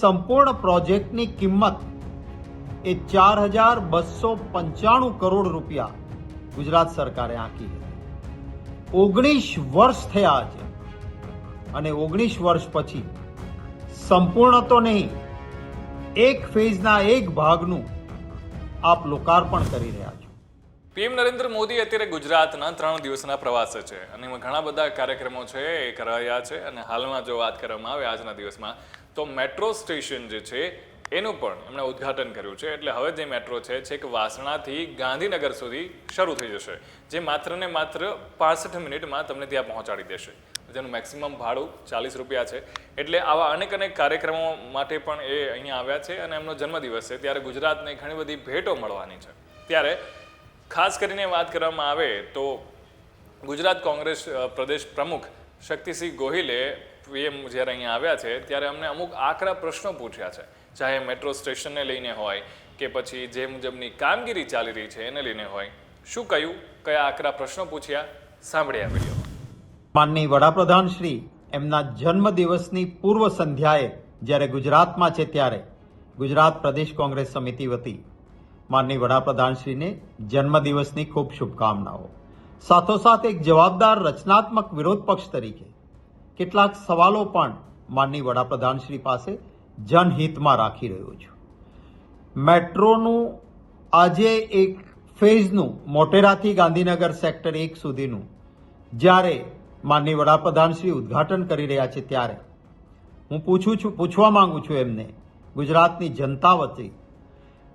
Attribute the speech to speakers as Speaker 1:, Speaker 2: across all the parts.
Speaker 1: સંપૂર્ણ પ્રોજેક્ટની કિંમત એ ચાર હજાર બસો પંચાણું કરોડ રૂપિયા ગુજરાત સરકારે આંકી હતી ઓગણીસ વર્ષ થયા છે અને ઓગણીસ વર્ષ પછી સંપૂર્ણ તો નહીં, એક ફેઝના એક ભાગનું આપ લોકાર્પણ કરી રહ્યા છો.
Speaker 2: પીએમ નરેન્દ્ર મોદી અત્યારે ગુજરાતના ત્રણ દિવસના પ્રવાસે છે અને એમાં ઘણા બધા કાર્યક્રમો છે, એ કરાયા છે અને હાલમાં જો વાત કરવામાં આવે, આજના દિવસમાં તો મેટ્રો સ્ટેશન જે છે, એનું પણ એમણે ઉદ્ઘાટન કર્યું છે. એટલે હવે જે મેટ્રો છે છેક વાસણાથી ગાંધીનગર સુધી શરૂ થઈ જશે. જે માત્ર ને માત્ર પાસઠ મિનિટમાં તમને ત્યાં પહોંચાડી દેશે. જેનું મેક્સિમમ ભાડું ચાલીસ રૂપિયા છે. એટલે આવા અનેક અનેક કાર્યક્રમો માટે પણ એ અહીંયા આવ્યા છે અને એમનો જન્મદિવસ છે. ત્યારે ગુજરાતને ઘણી બધી ભેટો મળવાની છે. ત્યારે ખાસ કરીને વાત કરવામાં આવે તો ગુજરાત કોંગ્રેસ પ્રદેશ પ્રમુખ શક્તિસિંહ ગોહિલે પીએમ જ્યારે અહીંયા આવ્યા છે, ત્યારે અમને અમુક આકરા પ્રશ્નો પૂછ્યા છે. ચાહે મેટ્રો સ્ટેશનને લઈને હોય કે પછી જે મુજબની કામગીરી ચાલી રહી છે એને લઈને હોય. શું કહ્યું? કયા આકરા પ્રશ્નો પૂછ્યા? સાંભળ્યા વીડિયો.
Speaker 1: માનની વડાપ્રધાન શ્રી, એમના જન્મદિવસની પૂર્વ સંધ્યાએ જ્યારે ગુજરાતમાં છે ત્યારે ગુજરાત પ્રદેશ કોંગ્રેસ સમિતિ વતી માનની વડાપ્રધાનશ્રીને જન્મદિવસની ખૂબ શુભકામનાઓ. સાથોસાથ એક જવાબદાર રચનાત્મક વિરોધ પક્ષ તરીકે કેટલાક સવાલો પણ માનની વડાપ્રધાનશ્રી પાસે જનહિતમાં રાખી રહ્યો છું. મેટ્રોનું આજે એક ફેઝનું મોટેરાથી ગાંધીનગર સેક્ટર એક સુધીનું જ્યારે માનની વડાપ્રધાન શ્રી ઉદ્ઘાટન કરી રહ્યા છે ત્યારે હું પૂછું છું, પૂછવા માંગુ છું એમને, ગુજરાતની જનતા વતી,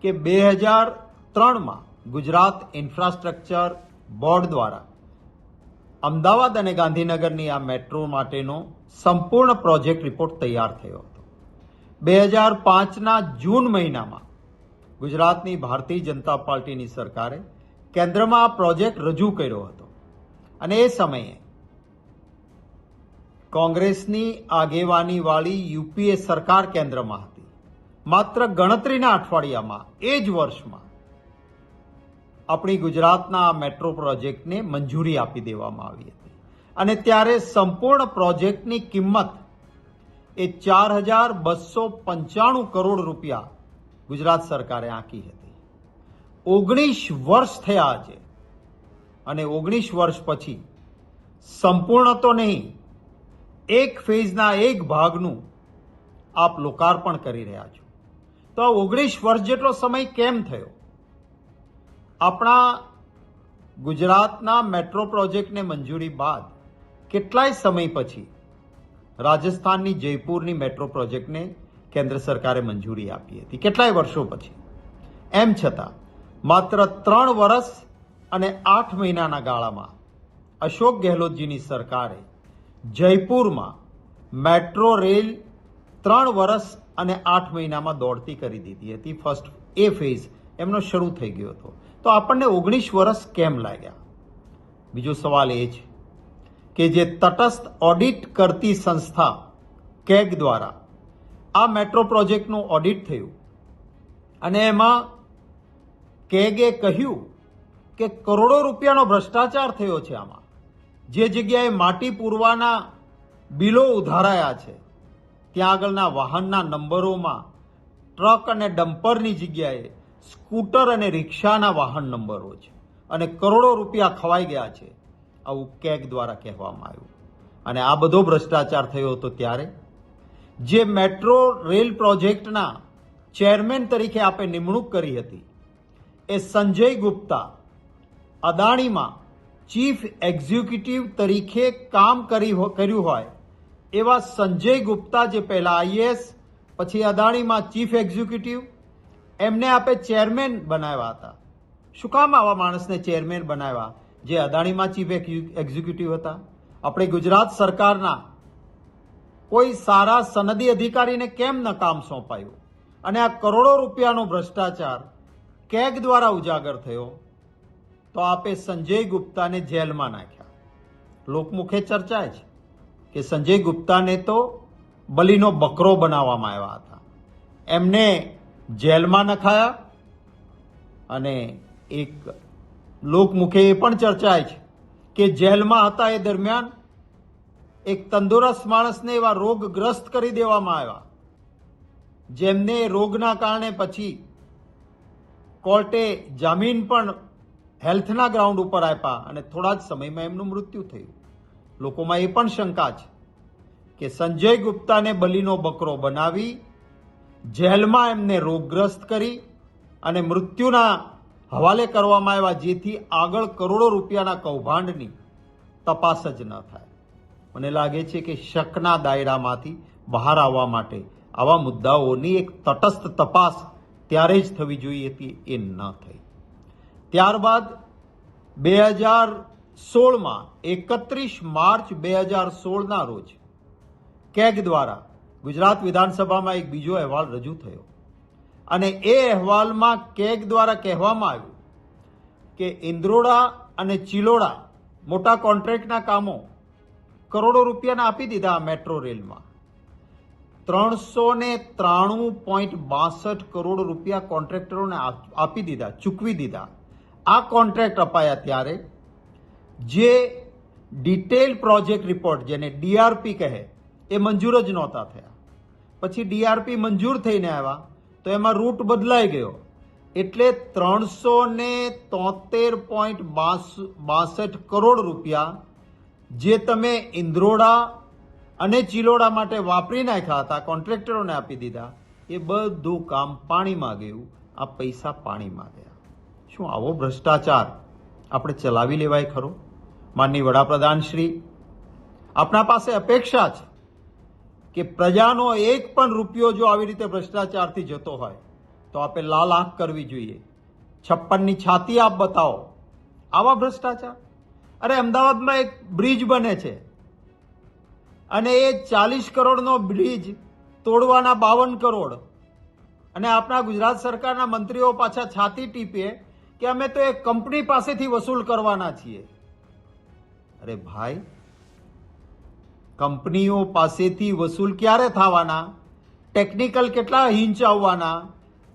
Speaker 1: કે બે હજાર ત્રણમાં ગુજરાત ઇન્ફ્રાસ્ટ્રક્ચર બોર્ડ દ્વારા અમદાવાદ અને ગાંધીનગરની આ મેટ્રો માટેનો સંપૂર્ણ પ્રોજેક્ટ રિપોર્ટ તૈયાર થયો હતો. બે હજાર પાંચના જૂન મહિનામાં ગુજરાતની ભારતીય જનતા પાર્ટીની સરકારે કેન્દ્રમાં આ પ્રોજેક્ટ રજૂ કર્યો હતો. અને એ સમયે કોંગ્રેસની આગેવાનીવાળી યુપીએ સરકાર કેન્દ્રમાં હતી. માત્ર ગણતરીના અઠવાડિયામાં એ જ વર્ષમાં આપણી ગુજરાતના મેટ્રો પ્રોજેક્ટને મંજૂરી આપી દેવામાં આવી હતી. અને ત્યારે સંપૂર્ણ પ્રોજેક્ટની કિંમત એ ચાર હજાર બસો પંચાણું કરોડ રૂપિયા ગુજરાત સરકારે આંકી હતી. ઓગણીસ વર્ષ થયા છે અને ઓગણીસ વર્ષ પછી સંપૂર્ણ તો નહીં, એક ફેઝના એક ભાગનું આપ લોકાર્પણ કરી રહ્યા છો. તો આ ઓગણીસ વર્ષ જેટલો સમય કેમ થયો? આપણા ગુજરાતના મેટ્રો પ્રોજેક્ટને મંજૂરી બાદ કેટલાય સમય પછી રાજસ્થાનની જયપુરની મેટ્રો પ્રોજેક્ટને કેન્દ્ર સરકારે મંજૂરી આપી હતી. કેટલાય વર્ષો પછી. એમ છતાં, માત્ર ત્રણ વર્ષ અને આઠ મહિનાના ગાળામાં અશોક ગેહલોતજીની સરકારે જયપુરમાં મેટ્રો રેલ ત્રણ વર્ષ અને આઠ મહિનામાં દોડતી કરી દીધી હતી. ફર્સ્ટ એ ફેઝ એમનો શરૂ થઈ ગયો હતો. તો આપણને ઓગણીસ વર્ષ કેમ લાગ્યા? બીજો સવાલ એ છે કે જે તટસ્થ ઓડિટ કરતી સંસ્થા, કેગ દ્વારા, આ મેટ્રો પ્રોજેક્ટનું ઓડિટ થયું. અને એમાં કેગે કહ્યું કે કરોડો રૂપિયાનો ભ્રષ્ટાચાર થયો છે આમાં. જે જગ્યાએ માટી પૂરવાના બિલો ઉધારાયા છે, ત્યાં આગળના વાહનના નંબરોમાં ટ્રક અને ડમ્પરની જગ્યાએ સ્કૂટર અને રિક્ષાના વાહન નંબરો છે અને કરોડો રૂપિયા ખવાઈ ગયા છે આવું કેગ દ્વારા કહેવામાં આવ્યું. અને આ બધો ભ્રષ્ટાચાર થયો હતો ત્યારે? જે મેટ્રો રેલ પ્રોજેક્ટના ચેરમેન તરીકે આપે નિમણૂક કરી હતી, એ સંજય ગુપ્તા અદાણીમાં ચીફ એક્ઝિક્યુટિવ તરીકે કામ કરી કર્યું હોય, એવા સંજય ગુપ્તા જે પહેલાં આઈએએસ પછી અદાણીમાં ચીફ એક્ઝિક્યુટિવ એમને આપે ચેરમેન બનાવ્યા હતા. શું કામ આવા માણસને ચેરમેન બનાવ્યા? જે અદાણીમાં ચીફ એક્ઝિક્યુટિવ હતા. આપણે ગુજરાત સરકારના કોઈ સારા સનદી અધિકારીને કેમ ન કામ સોંપાયું? અને આ કરોડો રૂપિયાનો ભ્રષ્ટાચાર કેગ દ્વારા ઉજાગર થયો? તો આપે સંજય ગુપ્તાને જેલમાં નાખ્યા. લોકમુખે ચર્ચાય છે કે સંજય ગુપ્તાને તો બલીનો બકરો બનાવવામાં આવ્યા હતા. એમને જેલમાં નખાયા અને એક લોકમુખે એ પણ ચર્ચાય છે કે જેલમાં હતા એ દરમિયાન એક તંદુરસ્ત માણસને એવા રોગગ્રસ્ત કરી દેવામાં આવ્યા. જેમને રોગના કારણે પછી કોર્ટે જામીન પણ હેલ્થના ગ્રાઉન્ડ ઉપર આપ્યા અને થોડા જ સમયમાં એમનું મૃત્યુ થયું. લોકોમાં એ પણ શંકા છે કે સંજય ગુપ્તાને બલીનો બકરો બનાવી જેલમાં એમને રોગગ્રસ્ત કરી અને મૃત્યુના હવાલે કરવામાં આવ્યા જેથી આગળ કરોડો રૂપિયાના કૌભાંડની તપાસ જ ન થાય. મને લાગે છે કે શકના દાયરામાંથી બહાર આવવા માટે આવા મુદ્દાઓની એક તટસ્થ તપાસ ત્યારે જ થવી જોઈએ હતી એ ન થઈ. ત્યારબાદ બે હજાર સોળમાં એકત્રીસ માર્ચ બે હજાર સોળના રોજ કેગ દ્વારા ગુજરાત વિધાનસભામાં એક બીજો અહેવાલ રજૂ થયો. અને એ અહેવાલમાં કેગ દ્વારા કહેવામાં આવ્યું કે ઇન્દ્રોડા અને ચિલોડા મોટા કોન્ટ્રાક્ટના કામો કરોડો રૂપિયાના આપી દીધા મેટ્રો રેલમાં. ત્રણસો ને ત્રાણું પોઈન્ટ બાસઠ કરોડ રૂપિયા કોન્ટ્રાક્ટરોને આપી દીધા, ચૂકવી દીધા. આ કોન્ટ્રાક્ટ અપાયા ત્યારે જે ડિટેલ પ્રોજેક્ટ રિપોર્ટ જેને ડીઆરપી કહે, એ મંજૂર જ નહોતા થયા. પછી ડીઆરપી મંજૂર થઈને આવ્યા, તો એમાં રૂટ બદલાઈ ગયો. એટલે ત્રણસો ને તોતેર પોઈન્ટ બાસઠ કરોડ રૂપિયા જે તમે ઇન્દ્રોડા અને ચિલોડા માટે વાપરી નાખ્યા હતા, કોન્ટ્રાક્ટરોને આપી દીધા, એ બધું કામ પાણીમાં ગયું, આ પૈસા પાણીમાં ગયા. શું આવો ભ્રષ્ટાચાર? આપણે ચલાવી લેવાય ખરો? માનની વડાપ્રધાન શ્રી આપણા પાસે અપેક્ષા છે? કે પ્રજાનો એક પણ રૂપિયો જો આવી રીતે ભ્રષ્ટાચારથી જતો હોય, તો આપે લાલ આંખ કરવી જોઈએ. છપ્પનની છાતી આપ બતાવો. આવા ભ્રષ્ટાચાર? અરે, અમદાવાદમાં એક બ્રિજ બને છે. અને એ ચાલીસ કરોડનો બ્રિજ તોડવાના બાવન કરોડ. અને આપણા ગુજરાત સરકારના મંત્રીઓ પાછા છાતી ટીપે કે અમે તો એક કંપની પાસેથી વસૂલ કરવાના છીએ. અરે ભાઈ કંપનીઓ પાસેથી વસૂલ ક્યારે થવાના? ટેકનિકલ કેટલા હિંચ આવવાના?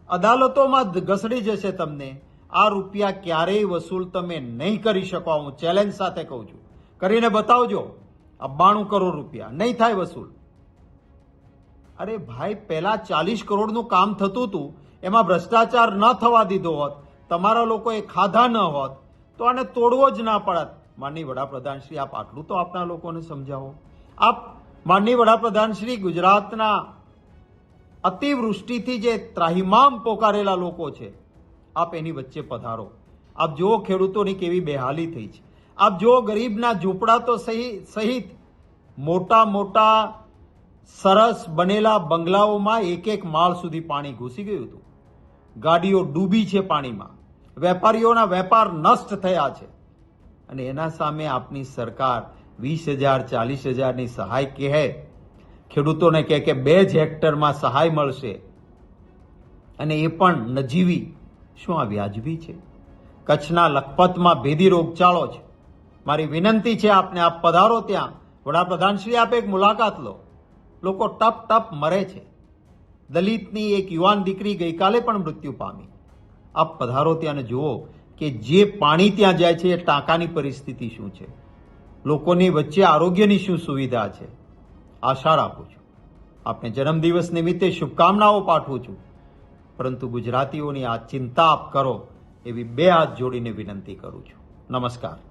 Speaker 1: અદાલતોમાં ઘસડી જશે તમને. આ રૂપિયા ક્યારેય વસૂલ તમે નહીં કરી શકો. હું ચેલેન્જ સાથે કહું છું. કરીને બતાવજો. આ કરોડ રૂપિયા. નહીં થાય વસૂલ. અરે ભાઈ, પહેલા ચાલીસ કરોડનું કામ થતું હતું. એમાં ભ્રષ્ટાચાર ન થવા દીધો હોત. તમારા લોકોએ ખાધા ન હોત. તો આને તોડવો જ ના પડત. માનની વડાપ્રધાન શ્રી, આપ આટલું તો આપના લોકોને સમજાવો. આપ માનની વડાપ્રધાન શ્રી ગુજરાતના અતિવૃષ્ટિથી જે ત્રાહિમામ પોકારેલા લોકો છે, આપ એની વચ્ચે પધારો. આપ જુઓ ખેડૂતોની કેવી બેહાલી થઈ છે. આપ જુઓ ગરીબના ઝૂંપડા તો સહી, સહિત મોટા મોટા સરસ બનેલા બંગલાઓમાં એક એક માળ સુધી પાણી ઘૂસી ગયું હતું. ગાડીઓ ડૂબી છે પાણીમાં. વેપારીઓના વેપાર નષ્ટ થયા છે. અને એના સામે આપની સરકાર વીસ હજાર, ચાલીસ હજારની સહાય કહે. ખેડૂતોને કહે કે બે જ હેક્ટરમાં સહાય મળશે. અને એ પણ નજીવી. શું આ વ્યાજબી છે? કચ્છના લખપતમાં ભેદી રોગચાળો છે. મારી વિનંતી છે આપને, આપ પધારો ત્યાં. વડાપ્રધાન શ્રી આપે એક મુલાકાત લો. લોકો ટપ ટપ મરે છે. દલિતની એક યુવાન દીકરી ગઈકાલે પણ મૃત્યુ પામી. આપ પધારો ત્યાં જુઓ કે જે પાણી ત્યાં જાય છે એ ટાંકાની પરિસ્થિતિ શું છે. લોકોની વચ્ચે આરોગ્યની શું સુવિધા છે? આશા રાખું છું. આપને જન્મદિવસ નિમિત્તે શુભકામનાઓ પાઠવું છું. પરંતુ ગુજરાતીઓની આ ચિંતા આપ કરો એવી બે હાથ જોડીને વિનંતી કરું છું. નમસ્કાર.